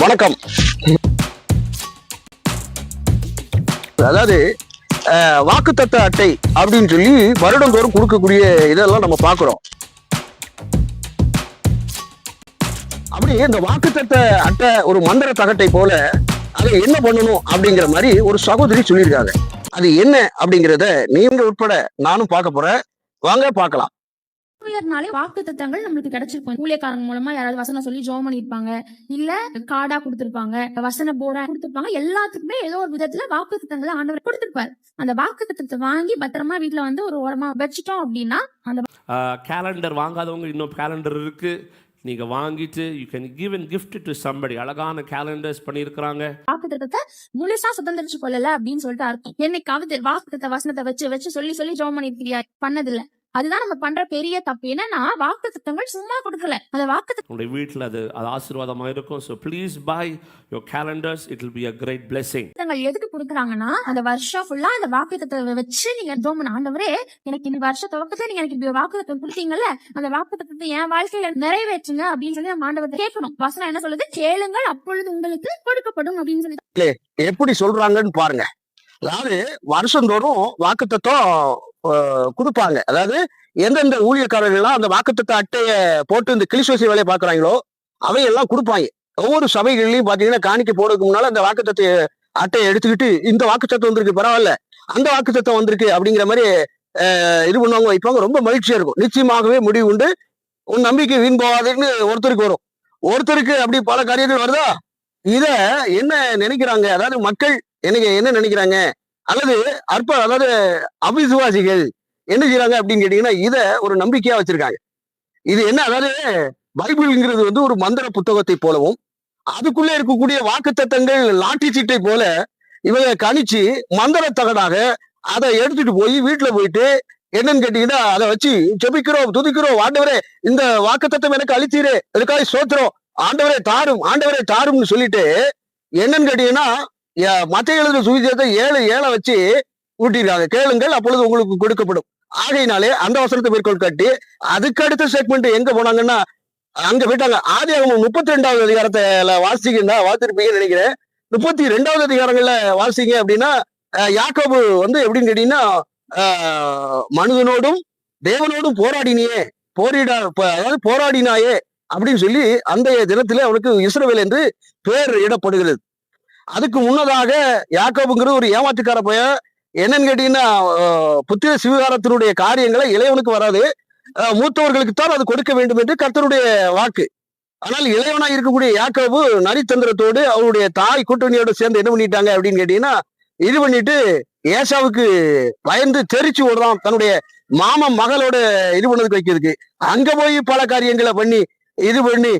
வணக்கம். அதாவது வாக்குத்தத்த அட்டை அப்படின்னு சொல்லி வருடந்தோறும் கொடுக்கக்கூடிய இதெல்லாம் நம்ம பார்க்குறோம். அப்படி இந்த வாக்குத்தத்த அட்டை ஒரு மந்திர தகட்டை போல அதை என்ன பண்ணணும் அப்படிங்கிற மாதிரி ஒரு சகோதரி சொல்லியிருக்காங்க. அது என்ன அப்படிங்கிறத நீங்க உட்பட நானும் பார்க்க போறேன். வாங்க பார்க்கலாம். ஊழியர்னாலே வாக்கு தத்தங்கள் நம்மளுக்கு கிடைச்சிருக்கும். ஊழியக்காரங்க மூலமா யாராவது வசனம் சொல்லி ஜோம் பண்ணிருப்பாங்க இல்ல கார்டா கொடுத்திருப்பாங்க. வசன போர்டா கொடுத்திருப்பாங்க. எல்லாத்துக்குமே ஏதோ ஒரு விதத்துல வாக்கு தத்தங்களை ஆண்டவர் கொடுத்திருப்பாரு. அந்த வாக்கு தத்தத்தை வாங்கி பத்திரமா வீட்டுல வந்து ஒரு ஓரமா வச்சுட்டோம் அப்படின்னா அந்த கேலண்டர் வாங்காதவங்க இன்னும் கேலண்டர் இருக்குது நீங்கள் வாங்கிட்டு you can give and gift to somebody அழகான கேலண்டர்ஸ் பண்ணியிருக்கிறாங்க. வாக்கு தத்தத்தை முழுசா சுதந்திரிச்சு கொள்ளல அப்படின்னு சொல்லிட்டு அர்த்தம். என்னைக்காவது வாக்கு தத்த வசனத்தை வச்சு வச்சு சொல்லி சொல்லி ஜோம் பண்ணிருக்கிறியா பண்ணதில்ல. அதுதான் நம்ம பண்ற பெரிய தப்பு. என்னன்னா வாக்கு தத்தங்கள் சும்மா கொடுக்கல. அந்த வாக்கு உங்களுடைய வீட்டில் அது அது ஆசீர்வாதமாக இருக்கும். So please buy your calendars it will be a great blessing. தத்தங்கள் எதுக்கு கொடுக்குறாங்கன்னா அந்த வருஷம் ஃபுல்லா அந்த வாக்குத்தத்தை வச்சு நீங்க பண்ண ஆண்டவரே எனக்கு இந்த வருஷ துவக்கத்துல நீங்க எனக்கு இப்படி வாக்குத்தத்தம் கொடுத்தீங்கல்ல அந்த வாக்குத்தத்தை என் வாழ்க்கையில நிறைவேற்றுங்க அப்படின்னு சொல்லி நம்ம ஆண்டவர்கிட்ட கேட்கணும். வசனம் என்ன சொல்லுது? கேளுங்கள் அப்பொழுது உங்களுக்கு கொடுக்கப்படும் அப்படின்னு சொல்லி எப்படி சொல்றாங்கன்னு பாருங்க. அதாவது வருஷந்தோறும் வாக்குத்தத்தம் கொடுப்பாங்க. அதாவது எந்தெந்த ஊழியக்காரர்கள்லாம் அந்த வாக்குத்தத்த அட்டையை போட்டு இந்த கிளிசுவசி வேலையை பார்க்குறாங்களோ அவையெல்லாம் கொடுப்பாங்க. ஒவ்வொரு சபைகள்லையும் பார்த்தீங்கன்னா காணிக்க போடுறதுக்கு முன்னால் அந்த வாக்குத்தத்தை அட்டையை எடுத்துக்கிட்டு இந்த வாக்குத்தத்தம் வந்திருக்கு பரவாயில்ல அந்த வாக்குத்தத்தம் வந்திருக்கு அப்படிங்கிற மாதிரி இது பண்ணுவாங்க வைப்பாங்க. ரொம்ப மகிழ்ச்சியாக இருக்கும். நிச்சயமாகவே முடிவு உண்டு. உன் நம்பிக்கை வீண் போகாதுன்னு ஒருத்தருக்கு வரும். ஒருத்தருக்கு அப்படி பல காரியங்கள் வருதா? இதை என்ன நினைக்கிறாங்க? அதாவது மக்கள் எனக்கு என்ன நினைக்கிறாங்க? அல்லது அற்ப அதாவது அவிசுவாசிகள் என்ன செய்யறாங்க அப்படின்னு கேட்டீங்கன்னா இதை ஒரு நம்பிக்கையா வச்சிருக்காங்க. இது என்ன? அதாவது பைபிள்ங்கிறது வந்து ஒரு மந்திர புத்தகத்தை போலவும் அதுக்குள்ளே இருக்கக்கூடிய வாக்குத்தத்தங்கள் லாட்டி சீட்டை போல இவங்க கணிச்சு மந்திர தகடாக அதை எடுத்துட்டு போய் வீட்டுல போயிட்டு என்னன்னு கேட்டீங்கன்னா அதை வச்சு செபிக்கிறோம் துதிக்கிறோம் ஆண்டவரே இந்த வாக்குத்தத்தம் எனக்கு அழித்தீரே இதுக்காக சோத்திரம் ஆண்டவரே தாரும் ஆண்டவரே தாரும்னு சொல்லிட்டு என்னன்னு கேட்டீங்கன்னா மத்திய எழுதுற சுவிசேஷத்தை ஏழு ஏழை வச்சு ஊட்டிருக்காங்க. கேளுங்கள் அப்பொழுது உங்களுக்கு கொடுக்கப்படும். ஆகையினாலே அந்த வசனத்தை மேற்கோள் காட்டி அதுக்கு அடுத்த ஸ்டேட்மெண்ட் எங்க போனாங்கன்னா அங்க போயிட்டாங்க. ஆதி அவங்க முப்பத்தி ரெண்டாவது அதிகாரத்துல வாசிங்கன்னா வாசிருப்பீங்கன்னு நினைக்கிறேன். முப்பத்தி ரெண்டாவது அதிகாரங்கள்ல வாசிங்க அப்படின்னா யாக்கோபு வந்து எப்படின்னு கேட்டீங்கன்னா மனிதனோடும் தேவனோடும் போராடினியே போரிட அதாவது போராடினாயே அப்படின்னு சொல்லி அந்த தினத்துல அவனுக்கு இஸ்ரோவேல் என்று பேர் இடப்படுகிறது. அதுக்கு முன்னதாக யாக்கோபுங்கிறது ஒரு ஏமாற்றுக்கார போய என்னன்னு கேட்டீங்கன்னா புத்திர சிவகாரத்தினுடைய காரியங்களை இளையவனுக்கு வராது. மூத்தவர்களுக்கு தான் அது கொடுக்க வேண்டும் என்று கர்த்தருடைய வாக்கு. ஆனால் இளையவனா இருக்கக்கூடிய யாக்கோபு நரித்தந்திரத்தோடு அவருடைய தாய் கூட்டணியோடு சேர்ந்து என்ன பண்ணிட்டாங்க அப்படின்னு கேட்டீங்கன்னா இது பண்ணிட்டு ஏசாவுக்கு பயந்து தெரிச்சு விடுறான் தன்னுடைய மாமன் மகளோட இது பண்ணதுக்கு வைக்கிறதுக்கு. அங்க போய் பல காரியங்களை பண்ணி இது பண்ணி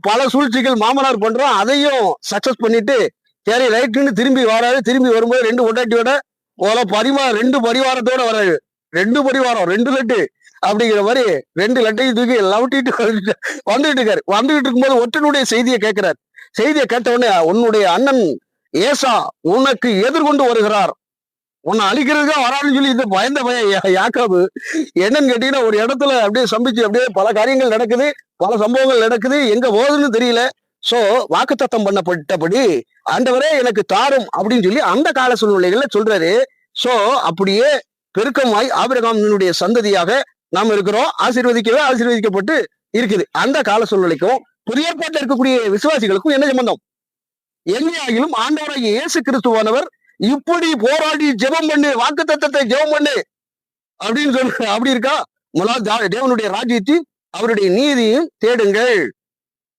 பல சூழ்ச்சிகள் மாமனார் பண்றோம். அதையும் சக்சஸ் பண்ணிட்டு சரி ரைட்டுன்னு திரும்பி வராது திரும்பி வரும்போது ரெண்டு ஒட்டாட்டியோட போல பரிமா ரெண்டு பரிவாரத்தோட வராது ரெண்டு பரிவாரம் ரெண்டு லட்டு அப்படிங்கிற மாதிரி ரெண்டு லட்டையும் தூக்கி லவட்டிட்டு வந்துட்டு- இருக்காரு. வந்துகிட்டு இருக்கும்போது ஒற்றனுடைய செய்தியை கேட்கிறார். செய்தியை கேட்ட உடனே உன்னுடைய அண்ணன் ஏசா உனக்கு எதிர்கொண்டு வருகிறார். உன்னை அழிக்கிறதுக்கா வரான்னு சொல்லி இந்த பயந்த பையன் யாக்காபு என்னன்னு கேட்டீங்கன்னா ஒரு இடத்துல அப்படியே சம்பிச்சு அப்படியே பல காரியங்கள் நடக்குது பல சம்பவங்கள் நடக்குது எங்க போகுதுன்னு தெரியல. சோ வாக்குத்தத்தம் பண்ணப்பட்டபடி ஆண்டவரே எனக்கு தாரும் அப்படின்னு சொல்லி அந்த கால சூழ்நிலைகள்ல சொல்றாரு. சோ அப்படியே பெருக்கமாய் ஆபிரகாமினுடைய சந்ததியாக நாம் இருக்கிறோம். ஆசீர்வதிக்கவே ஆசீர்வதிக்கப்பட்டு இருக்குது. அந்த கால சூழ்நிலைக்கும் புதிய ஏற்பாட்டில் இருக்கக்கூடிய விசுவாசிகளுக்கும் என்ன சம்பந்தம்? எங்கேயாகிலும் ஆண்டவராகிய இயேசு கிறிஸ்துவானவர் இப்படி போராடி ஜெபம் பண்ணு வாக்குத்தத்தத்தை ஜெபம் பண்ணு அப்படின்னு சொல்ற அப்படி இருக்கா? முதலாவது தா- தேவனுடைய ராஜ்யத்தையும் அவருடைய நீதியும் தேடுங்கள்.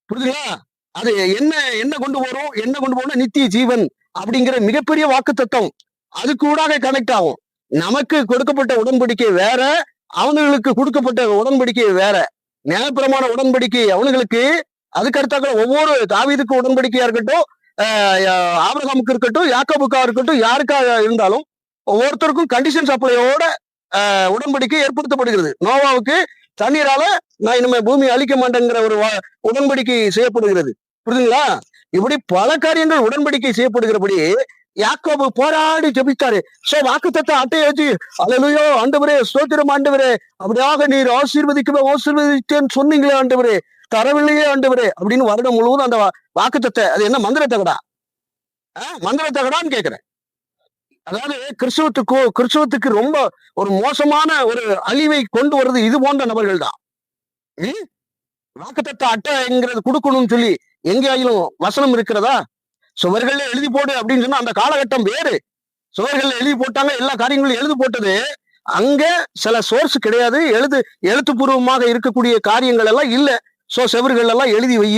புரியுதுங்களா அது என்ன என்ன கொண்டு வரும் என்ன கொண்டு போகணும் நித்திய ஜீவன் அப்படிங்கிற மிகப்பெரிய வாக்குத்தத்தம். அது கூடாக கனெக்ட் ஆகும். நமக்கு கொடுக்கப்பட்ட உடன்படிக்கை வேற அவனுங்களுக்கு கொடுக்கப்பட்ட உடன்படிக்கை வேற. நியாயப்பிரமான உடன்படிக்கை அவனுங்களுக்கு அதுக்கடுத்தாக்க ஒவ்வொரு தாவீதுக்கு உடன்படிக்கையா இருக்கட்டும் ஆபிரகாமுக்கு இருக்கட்டும் யாக்கோபுக்கா இருக்கட்டும் யாருக்கா இருந்தாலும் ஒவ்வொருத்தருக்கும் கண்டிஷன் சப்ளையோட ஆஹ் உடன்படிக்கை ஏற்படுத்தப்படுகிறது. நோவாவுக்கு தண்ணீரால நான் இனிமே பூமி அழிக்க மாட்டேங்கிற ஒரு உடன்படிக்கை செய்யப்படுகிறது. புரியுதுங்களா இப்படி பல காரியங்கள் உடன்படிக்கை செய்யப்படுகிறபடி யாக்கோபு போராடி ஜபித்தாரு. சோ வாக்குத்தத்தை அட்டையை வச்சு அலலுயோ ஆண்டவரே ஸ்தோத்திரம் ஆண்டவரே அப்படியாக நீர் ஆசீர்வதிக்கவே ஆசீர்வதித்தேன்னு சொன்னீங்களே ஆண்டவரே. தரவில்லையே ஆண்டவரே அப்படின்னு வருடம் முழுவதும் அந்த வாக்குத்தத்தை அது என்ன மந்திர தகடா? மந்திர தகடான்னு கேக்குறேன். அதாவது கிறிஸ்துவத்துக்கோ கிறிஸ்துவத்துக்கு ரொம்ப ஒரு மோசமான ஒரு அழிவை கொண்டு வர்றது இது போன்ற நபர்கள் தான். வாக்குத்தத்தை அட்டைங்கிறது கொடுக்கணும்னு சொல்லி எங்கேயாயிலும் வசனம் இருக்கிறதா? சுவர்கள்ல எழுதி போடு அப்படின்னு சொன்னா அந்த காலகட்டம் வேறு. சுவர்கள்ல எழுதி போட்டாங்க எல்லா காரியங்களும் எழுதி போட்டது. அங்க சில சோர்ஸ் கிடையாது. எழுது எழுத்துப்பூர்வமாக இருக்கக்கூடிய காரியங்கள் எல்லாம் இல்லை. ஸோ செவர்கள் எல்லாம் எழுதி வை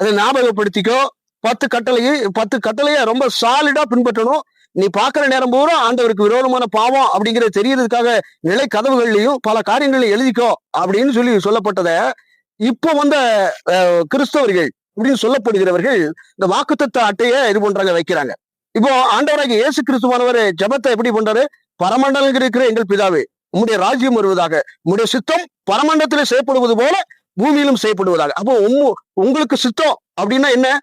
அதை ஞாபகப்படுத்திக்கோ. பத்து கட்டளையை பத்து கட்டளையை ரொம்ப சாலிடா பின்பற்றணும். நீ பார்க்குற நேரம் பூரா ஆண்டவருக்கு விரோதமான பாவம் அப்படிங்கிறத தெரியறதுக்காக நிலை கதவுகள்லையும் பல காரியங்களையும் எழுதிக்கோ அப்படின்னு சொல்லி சொல்லப்பட்டதை இப்போ வந்த கிறிஸ்தவர்கள் அப்படின்னு சொல்லப்படுகிறவர்கள் இந்த வாக்குத்தத்த அட்டையை இது பண்றாங்க வைக்கிறாங்க. இப்போ ஆண்டவராக இயேசு கிறிஸ்துவானவர் ஜெபத்தை எப்படி பண்றாரு? பரமண்டலங்கள் இருக்கிற எங்கள் பிதாவே உம்முடைய ராஜ்யம் வருவதாக உம்முடைய சித்தம் பரமண்டலத்திலே செய்யப்படுவது போல பூமியிலும் செய்யப்படுவதாக. அப்போ உம்மு- உங்களுக்கு சித்தம் அப்படின்னா என்ன?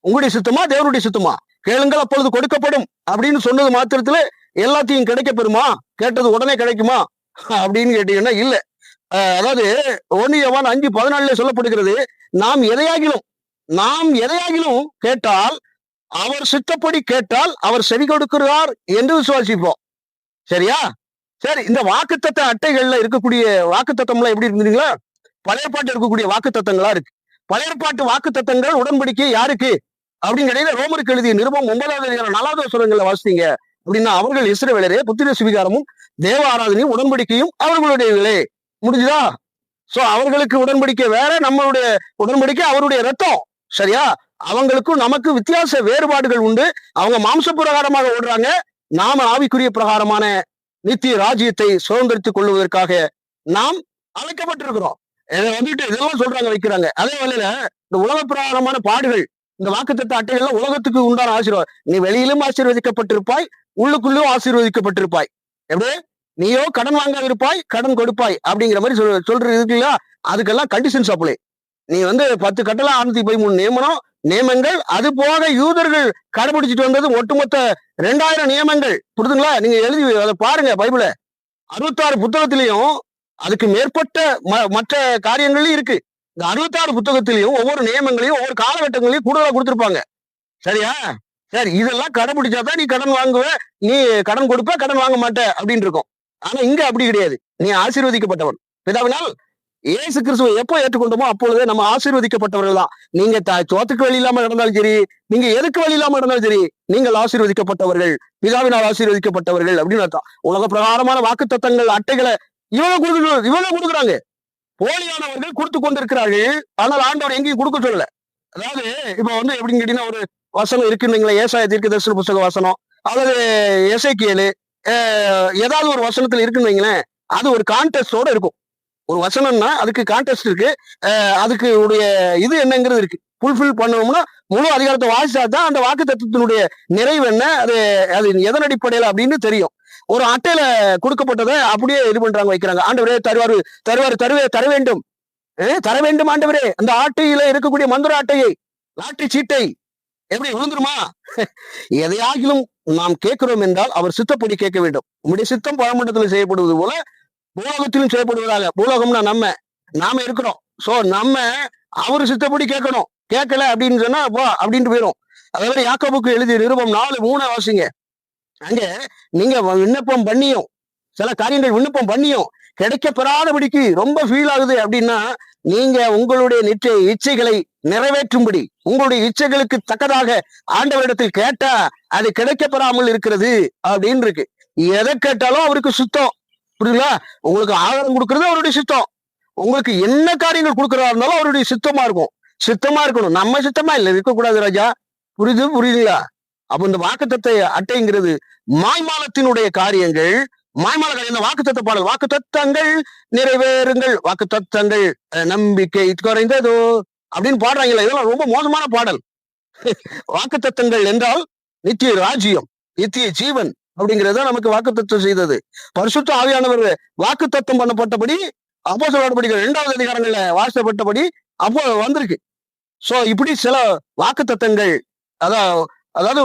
உங்களுடைய சித்தமா? தேவனுடைய சித்தமா? கேளுங்கள் அப்பொழுது கொடுக்கப்படும் அப்படின்னு சொன்னது மாத்திரத்துல எல்லாத்தையும் கிடைக்க பெறுமா கேட்டது உடனே கிடைக்குமா? அப்படின்னு கேட்டீங்கன்னா இல்ல. அதாவது ஒன்னியவான் அஞ்சு பதினாலுல சொல்லப்படுகிறது நாம் எதையாகிலும் நாம் எதையாகிலும் கேட்டால் அவர் சித்தப்படி கேட்டால் அவர் செவி கொடுக்கிறார் என்று விசுவாசிப்போம். சரியா? சரி இந்த வாக்குத்தத்த அட்டைகள்ல இருக்கக்கூடிய வாக்குத்தத்தம்லாம் எப்படி இருந்தீங்களா பழைய பாட்டு இருக்கக்கூடிய வாக்குத்தத்தங்களா இருக்கு. பழைய பாட்டு வாக்குத்தத்தங்கள் உடன்படிக்கை யாருக்கு? அப்படின்னு ரோமருக்கு எழுதிய நிருபம் ஒன்பதாவது அதிகாரம் நாலாவது சுரங்களை வாசித்தீங்க அப்படின்னா அவர்கள் இஸ்ரவேலரே புத்திர சுவிகாரமும் தேவ ஆராதனையும் உடன்படிக்கையும் அவர்களுடையவில்லை முடிஞ்சுதா? சோ அவர்களுக்கு உடன்படிக்கை வேற நம்மளுடைய உடன்படிக்கை அவருடைய ரத்தம் சரியா? அவங்களுக்கும் நமக்கு வித்தியாச வேறுபாடுகள் உண்டு. அவங்க மாம்ச பிரகாரமாக ஓடுறாங்க. நாம ஆவிக்குரிய பிரகாரமான நித்திய ராஜ்யத்தை சுதந்திரித்துக் கொள்வதற்காக நாம் அழைக்கப்பட்டிருக்கிறோம். இதை வந்துட்டு இதெல்லாம் சொல்றாங்க வைக்கிறாங்க. அதே வேளையில இந்த உலக பிரகாரமான பாடுகள் இந்த வாக்குத்தத்த அட்டைகள்லாம் உலகத்துக்கு உண்டான ஆசீர்வாதம். நீ வெளியிலும் ஆசீர்வதிக்கப்பட்டிருப்பாய் உள்ளுக்குள்ளும் ஆசீர்வதிக்கப்பட்டிருப்பாய். எப்படி? நீயோ கடன் வாங்காதிருப்பாய் கடன் கொடுப்பாய் அப்படிங்கிற மாதிரி சொல் சொல்றது இருக்கு இல்லையா? அதுக்கெல்லாம் கண்டிஷன்ஸ் அப்ளை நீ வந்து பத்து கட்டளை ஆறுநூத்தி பதிமூணு நியமனம் நியமங்கள் அது போக யூதர்கள் கடைபிடிச்சிட்டு வந்தது ஒட்டுமொத்த ரெண்டாயிரம் நியமங்கள். புரிதுங்களா நீங்க எழுதி அதை பாருங்க பைபிள. அறுபத்தாறு புத்தகத்திலையும் அதுக்கு மேற்பட்ட ம- மற்ற காரியங்களும் இருக்கு. இந்த அறுபத்தாறு புத்தகத்திலையும் ஒவ்வொரு நியமங்களையும் ஒவ்வொரு காலகட்டங்களையும் கூடுதலா கொடுத்துருப்பாங்க. சரியா? சரி இதெல்லாம் கடைபிடிச்சாதான் நீ கடன் வாங்குவ நீ கடன் கொடுப்ப கடன் வாங்க மாட்ட அப்படின்னு இருக்கும். ஆனா இங்க அப்படி கிடையாது. நீ ஆசீர்வதிக்கப்பட்டவன். பிதாவினால் ஏசு கிறிஸ்துவை எப்போ ஏற்றுக்கொண்டோமோ அப்பொழுதே நம்ம ஆசீர்வதிக்கப்பட்டவர்கள் தான். நீங்க த- சோத்துக்கு வழி இல்லாம நடந்தாலும் சரி நீங்க எதுக்கு வழி இல்லாம நடந்தாலும் சரி நீங்கள் ஆசீர்வதிக்கப்பட்டவர்கள் பிதாவினால் ஆசீர்வதிக்கப்பட்டவர்கள் அப்படின்னு அர்த்தம். உலக பிரகாரமான வாக்கு தத்தங்கள் அட்டைகளை இவங்க கொடுக்க இவங்க கொடுக்குறாங்க. போலியானவர்கள் கொடுத்து கொண்டிருக்கிறார்கள். ஆனால் ஆண்டவர் எங்கேயும் கொடுக்க சொல்லல. அதாவது இப்ப வந்து எப்படின்னு கேட்டீங்கன்னா ஒரு வசனம் இருக்குன்னு ஏசாய தீர்க்க தரிசன புஸ்தக வசனம். அல்லது இசைக்கியல் ஏதாவது ஒரு வசனத்துல இருக்குன்னு வைங்களேன். அது ஒரு கான்டெஸ்டோட இருக்கும். ஒரு வசனம்னா அதுக்கு கான்டெஸ்ட் இருக்கு. அதுக்கு உடைய இது என்னங்கிறது இருக்கு. ஃபுல்ஃபில் பண்ணணும்னா முழு அதிகாரத்தை வாசிச்சா தான் அந்த வாக்கு தத்துவத்தினுடைய நிறைவு என்ன? அது அது எதன் அடிப்படையில் அப்படின்னு தெரியும். ஒரு அட்டையில கொடுக்கப்பட்டதை அப்படியே இது பண்றாங்க வைக்கிறாங்க. ஆண்டவரே தருவாரு தருவாரு தருவே தர வேண்டும். தர வேண்டும் ஆண்டவரே. அந்த ஆட்டையில இருக்கக்கூடிய மந்திர அட்டையை லாட்டரி சீட்டை எப்படி விழுந்துருமா எதையாகிலும் நாம் கேட்கிறோம் என்றால் அவர் சித்தப்படி கேட்க வேண்டும். உங்களுடைய சித்தம் பழமண்டத்தில் செய்யப்படுவது போல பூலோகத்திலும் செய்யப்படுவதாக. பூலோகம்னா நம்ம. நாம இருக்கிறோம். சோ நம்ம அவர் சித்தப்படி கேட்கணும். கேட்கல அப்படின்னு சொன்னா போ அப்படின்ட்டு போயிடும் அதாவது யாக்கோபுக்கு எழுதிய நிருபம் நாலு மூணு வாசிங்க. அங்க நீங்க விண்ணப்பம் பண்ணியும் சில காரியங்கள் விண்ணப்பம் பண்ணியும் கிடைக்க பெறாதபடிக்கு ரொம்ப ஃபீல் ஆகுது அப்படின்னா நீங்க உங்களுடைய நிச்சய இச்சைகளை நிறைவேற்றும்படி உங்களுடைய இச்சைகளுக்கு தக்கதாக ஆண்டவரிடத்தில் கேட்டா அது கிடைக்க பெறாமல் இருக்கிறது அப்படின்னு இருக்கு எதை கேட்டாலும் அவருக்கு சுத்தம். புரியுங்களா உங்களுக்கு ஆதாரம் கொடுக்கறது அவருடைய சுத்தம். உங்களுக்கு என்ன காரியங்கள் கொடுக்கறதா இருந்தாலும் அவருடைய சுத்தமா இருக்கும். சுத்தமா இருக்கணும். நம்ம சுத்தமா இல்லை இருக்கக்கூடாது ராஜா. புரியுது? புரியுதுங்களா? அப்ப இந்த வாக்குத்தத்தை அட்டைங்கிறது மாய்மாலத்தினுடைய காரியங்கள். மாய்மால இந்த வாக்குத்தத்த பாடல்? வாக்குத்தத்தங்கள் நிறைவேறுங்கள். வாக்குத்தத்தங்கள் நம்பிக்கை குறைந்ததோ அப்படின்னு பாடுறாங்களே. இதெல்லாம் ரொம்ப மோசமான பாடல். வாக்குத்தத்தங்கள் என்றால் நித்திய ராஜ்யம் நித்திய ஜீவன் அப்படிங்கிறத நமக்கு வாக்குத்தத்தம் செய்தது. பரிசுத்த ஆவியானவர் வாக்குத்தத்தம் பண்ணப்பட்டபடி அப்போ சொல்லப்படிகள் இரண்டாவது அதிகாரங்கள்ல வாசிக்கப்பட்டபடி அப்போ வந்திருக்கு. சோ இப்படி சில வாக்குத்தத்தங்கள் அதான் அதாவது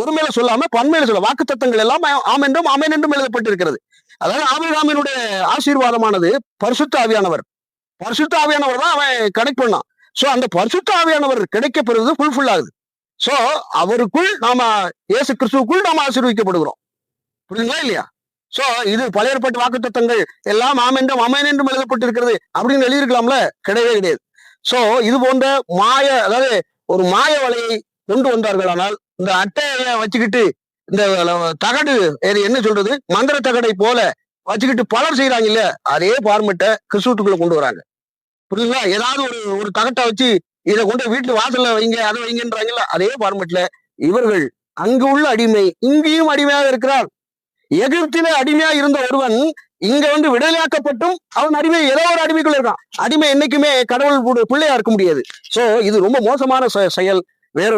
ஒருமையில சொல்லாம பன்மையில சொல்ல வாக்குத்தத்தங்கள் எல்லாம் ஆமென்றும் ஆம் என்றும் ஆமென் என்றும் எழுதப்பட்டிருக்கிறது. அதாவது ஆபிரகாமினுடைய ஆசீர்வாதமானது பரிசுத்த ஆவியானவர். பரிசுத்த ஆவியானவர் தான் அவன் கனெக்ட் பண்ணான். சோ அந்த பரிசுத்த ஆவியானவர் கிடைக்க பெறுவது ஃபுல்ஃபில் ஆகுது. சோ அவருக்குள் நாம இயேசு கிறிஸ்துவுக்குள் நாம ஆசீர்விக்கப்படுகிறோம். புரியுதுங்களா இல்லையா? சோ இது பழைய வாக்கு வாக்குத்தத்தங்கள் எல்லாம் ஆம் என்றும் அமேன் என்றும் எழுதப்பட்டிருக்கிறது அப்படின்னு எழுதியிருக்கலாம்ல? கிடையவே கிடையாது. சோ இது போன்ற மாய அதாவது ஒரு மாய வலையை கொண்டு வந்தார்களானால் இந்த அட்டையை வச்சுக்கிட்டு இந்த தகடு என்ன சொல்றது? மந்திர தகடை போல வச்சுக்கிட்டு பலர் செய்யறாங்க இல்ல அதே பார்மெட்டை கிறிஸ்துவுக்குள்ள கொண்டு வராங்க. புரியுதுங்களா? ஏதாவது ஒரு ஒரு தகட்டை வச்சு இதை கொண்டு வீட்டு வாசல்ல வைங்க அதை வைங்கன்றாங்கல்ல? அதே பார்மெட்ல இவர்கள் அங்கு உள்ள அடிமை இங்கேயும் அடிமையாக இருக்கிறார். எகிப்திலே அடிமையா இருந்த ஒருவன் இங்க வந்து விடுதலையாக்கப்பட்டும் அவன் அடிமை ஏதோ ஒரு அடிமைக்குள்ள இருக்கான். அடிமை என்னைக்குமே கடவுள் பிள்ளையா இருக்க முடியாது. சோ இது ரொம்ப மோசமான செ- செயல். வேற